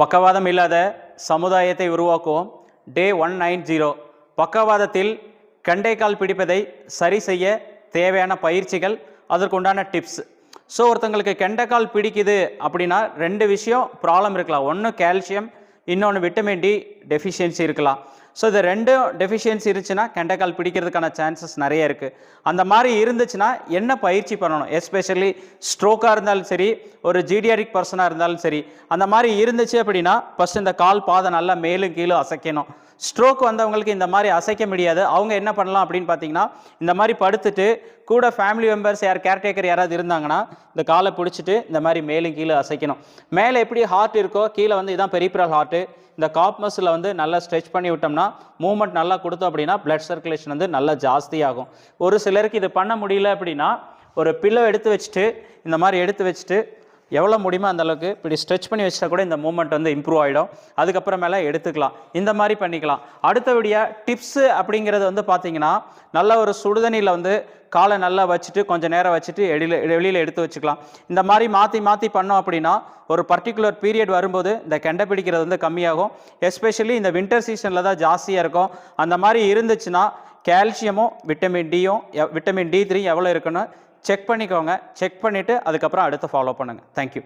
பக்கவாதம் இல்லாத சமுதாயத்தை உருவாக்குவோம். டே ஒன் நைன் ஜீரோ பக்கவாதத்தில் கண்டைக்கால் பிடிப்பதை சரி செய்ய தேவையான பயிற்சிகள் அதற்குண்டான டிப்ஸ் ஸோ ஒருத்தங்களுக்கு கெண்டைக்கால் பிடிக்குது அப்படின்னா ரெண்டு விஷயம் ப்ராப்ளம் இருக்கலாம். ஒன்று கால்சியம் இன்னொன்று விட்டமின் டி டெஃபிஷியன்சி இருக்கலாம். ஸோ இது ரெண்டும் டெஃபிஷியன்சி இருந்துச்சுன்னா கெண்டைக்கால் பிடிக்கிறதுக்கான சான்சஸ் நிறைய இருக்குது அந்த மாதிரி இருந்துச்சுன்னா என்ன பயிற்சி பண்ணணும்? எஸ்பெஷலி ஸ்ட்ரோக்காக இருந்தாலும் சரி ஒரு ஜீடியாரிக் பர்சனாக இருந்தாலும் சரி அந்த மாதிரி இருந்துச்சு அப்படின்னா ஃபஸ்ட் இந்த கால் பாதை நல்லா மேலும் கீழும் அசைக்கணும். ஸ்ட்ரோக் வந்தவங்களுக்கு இந்த மாதிரி அசைக்க முடியாது. அவங்க என்ன பண்ணலாம் அப்படின்னு பார்த்தீங்கன்னா இந்த மாதிரி படுத்துட்டு கூட ஃபேமிலி மெம்பர்ஸ் யார் கேர்டேக்கர் யாராவது இருந்தாங்கன்னா இந்த காலை பிடிச்சிட்டு இந்த மாதிரி மேலும் கீழே அசைக்கணும். மேலே எப்படி ஹார்ட் இருக்கோ கீழே வந்து இதான் பெரிப்ரல் ஹார்ட்டு இந்த காப் மசில் வந்து நல்லா ஸ்ட்ரெச் பண்ணி விட்டோம்னா மூவ்மெண்ட் நல்லா கொடுத்தோம் அப்படின்னா பிளட் சர்க்குலேஷன் வந்து நல்லா ஜாஸ்தியாகும். ஒரு சிலருக்கு இது பண்ண முடியல அப்படின்னா ஒரு பில்லோ எடுத்து வச்சுட்டு இந்த மாதிரி எடுத்து வச்சுட்டு எவ்வளோ முடியுமோ அந்த அளவுக்கு இப்படி ஸ்ட்ரெச் பண்ணி வச்சா கூட இந்த மூமெண்ட் வந்து இம்ப்ரூவ் ஆகிடும் அதுக்கப்புறமேல எடுத்துக்கலாம். இந்த மாதிரி பண்ணிக்கலாம். அடுத்தபடியாக டிப்ஸு அப்படிங்கிறது வந்து பார்த்தீங்கன்னா நல்ல ஒரு சுடுதண்ணியில் வந்து காலை நல்லா வச்சுட்டு கொஞ்சம் நேரம் வச்சுட்டு வெளியில் வெளியில் எடுத்து வச்சுக்கலாம். இந்த மாதிரி மாற்றி மாற்றி பண்ணோம் அப்படின்னா ஒரு பர்டிகுலர் பீரியட் வரும்போது இந்த கெண்டை பிடிக்கிறது வந்து கம்மியாகும். எஸ்பெஷலி இந்த வின்டர் சீசனில் தான் ஜாஸ்தியாக இருக்கும். அந்த மாதிரி இருந்துச்சுன்னா கால்சியமும் விட்டமின் டியும் விட்டமின் டி த்ரீ எவ்வளோ இருக்குன்னு செக் பண்ணிக்கோங்க. செக் பண்ணிவிட்டு அதுக்கப்புறம் அடுத்து ஃபாலோ பண்ணுங்கள் தேங்க்யூ